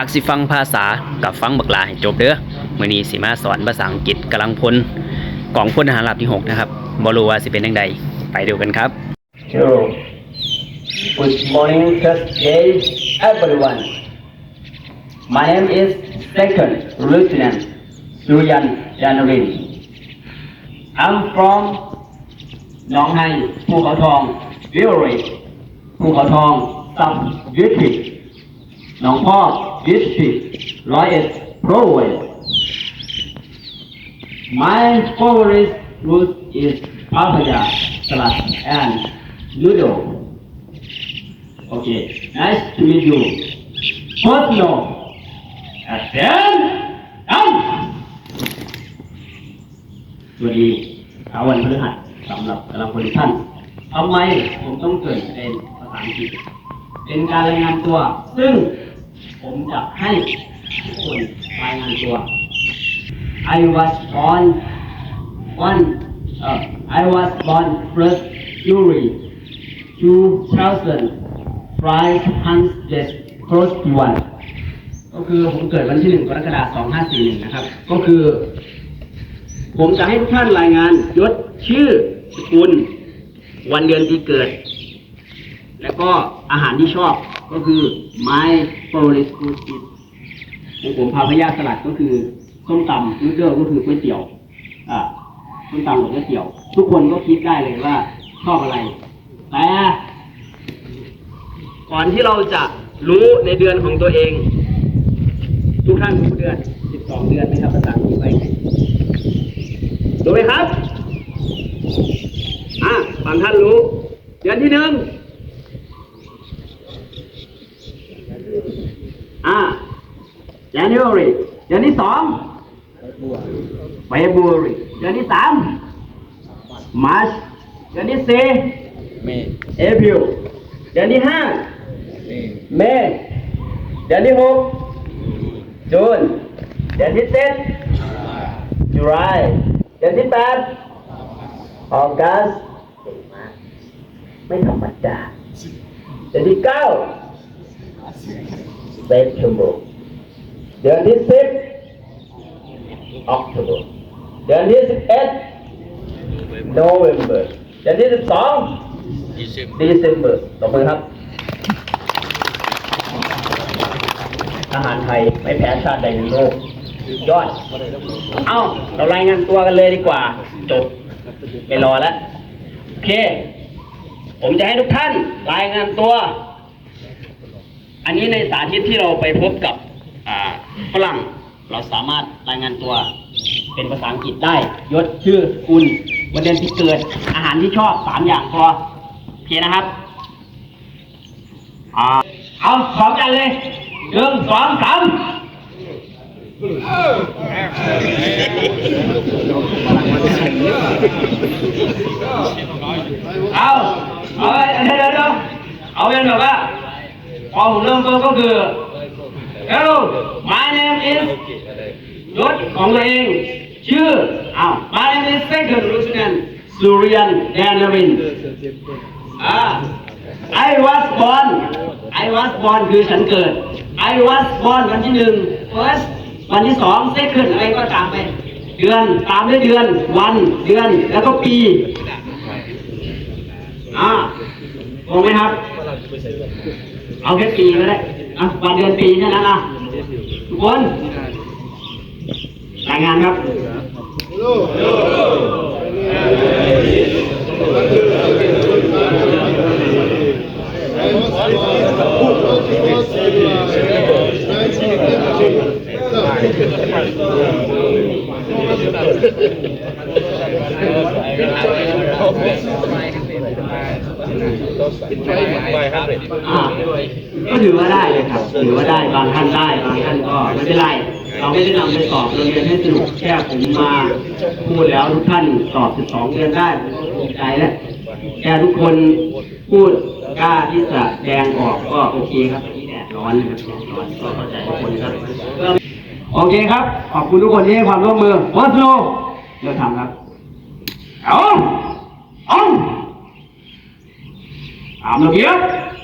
อักสิฟังภาษากับฟังบักลาให้จบเด้อมื้อนี้สิมาสอนภาษาอังกฤษกำลังพลกองพลทหารราบที่ 6 นะครับบรูว่าสิเป็นจังใดไปดูกันครับ Hello. Good morning, Thursday, everyone. My name is Second Lieutenant Suyan Janarin. I'm from หนองไฮภูเขาทอง Village ภูเขาทอง Sub District น้องพ่อกดิสติกร้อยเอ็ดโปรเว My favorite food is papaya salad and noodle. Okay, nice to meet you. Put no. And then, down. สวัสดีเช้าวันพฤหัสสำหรับแต่ละคนท่านทำไมผมต้องเกิดเป็นภาษาอังกฤษเป็นการรายงานตัว ซึ่ง ผมจะให้ทุกคนรายงานตัว I was born one uh, I was born first July 2005 close to one ก็คือผมเกิดวันที่หนึ่งกรกฎาคม2541 นะครับ ก็คือ ผมจะให้ทุกท่านรายงานยศชื่อสกุล วันเดือนปีเกิด แล้วก็อาหารที่ชอบ ก็คือ my favorite food is ของผมพาพยาสลัดก็คือส้มตำนูเดิลก็คือก๋วยเตี๋ยว อ่าส้มตำกับก๋วยเตี๋ยว ทุกคนก็คิดได้เลยว่าชอบอะไรแต่ก่อนที่เราจะรู้ในเดือนของตัวเอง ทุกท่านรู้เดือน12เดือนไหมครับภาษาอังกฤษไปรู้ไหมครับ อะบางท่านรู้ เดือนที่หนึ่งอ่า January เดือนที่สอง February เดือนที่สาม March เดือนที่สี่ April เดือนที่ห้า May เดือนที่หก June เดือนที่เจ็ด July เดือนที่แปด August ไม่ธรรมดาเดือนที่เก้า September เดือนที่สิบ October เดือนที่สิบเอ็ด November เดือนที่สิบสอง December ตบมือครับทหารไทยไม่แพ้ชาติใดในโลกสุดยอด เอ้า เรารายงานตัวกันเลยดีกว่า จบ ไม่รอแล้ว โอเค ผมจะให้ทุกท่านรายงานตัว อันนี้ในสาธิตที่เราไปพบกับอ่า ฝรั่งเราสามารถรายงานตัวเป็นภาษาอังกฤษได้ยศชื่อสกุลวันเดือนที่เกิด อาหารที่ชอบสามอย่างพอโอเคนะครับเอาพร้อมกันเลยหนึ่งสองสามเอาเอาเดี๋ยวเดี๋ยวเดี๋ยวเอาเป็นแบบว่าพอผมเริ่มต้นก็คือ Hello my name is ยศของตัวเองชื่ออ้าว my name is Second Lieutenant Suryan Danarin อ่า I was born I was born คือฉันเกิด I was born วันที่หนึ่ง first วันที่สอง second อะไรก็ตามไป เดือนตามด้วยเดือน วัน เดือน แล้วก็ปี งงไหมครับ เอาแค่ปีก็ได้อะวันเดือนปีแค่นั้นนะทุกคนรายงานครับ ก็ถือว่าได้เลยครับ ถือว่าได้บางท่านได้บางท่านก็ไม่เป็นไร เราไม่ได้นำไปสอบโรงเรียนให้สนุกแค่ผมมาพูดแล้วทุกท่านสอบ 12 เดือนได้ผมก็ภูมิใจแล้วแค่ทุกคนพูดกล้าที่จะแดงออกก็โอเคครับที่แดดร้อนนะครับแดดร้อนก็เข้าใจทุกคนครับโอเคครับ ขอบคุณทุกคนที่ให้ความร่วมมือวัสโลเริ่มทำครับเอาเอา I'm here.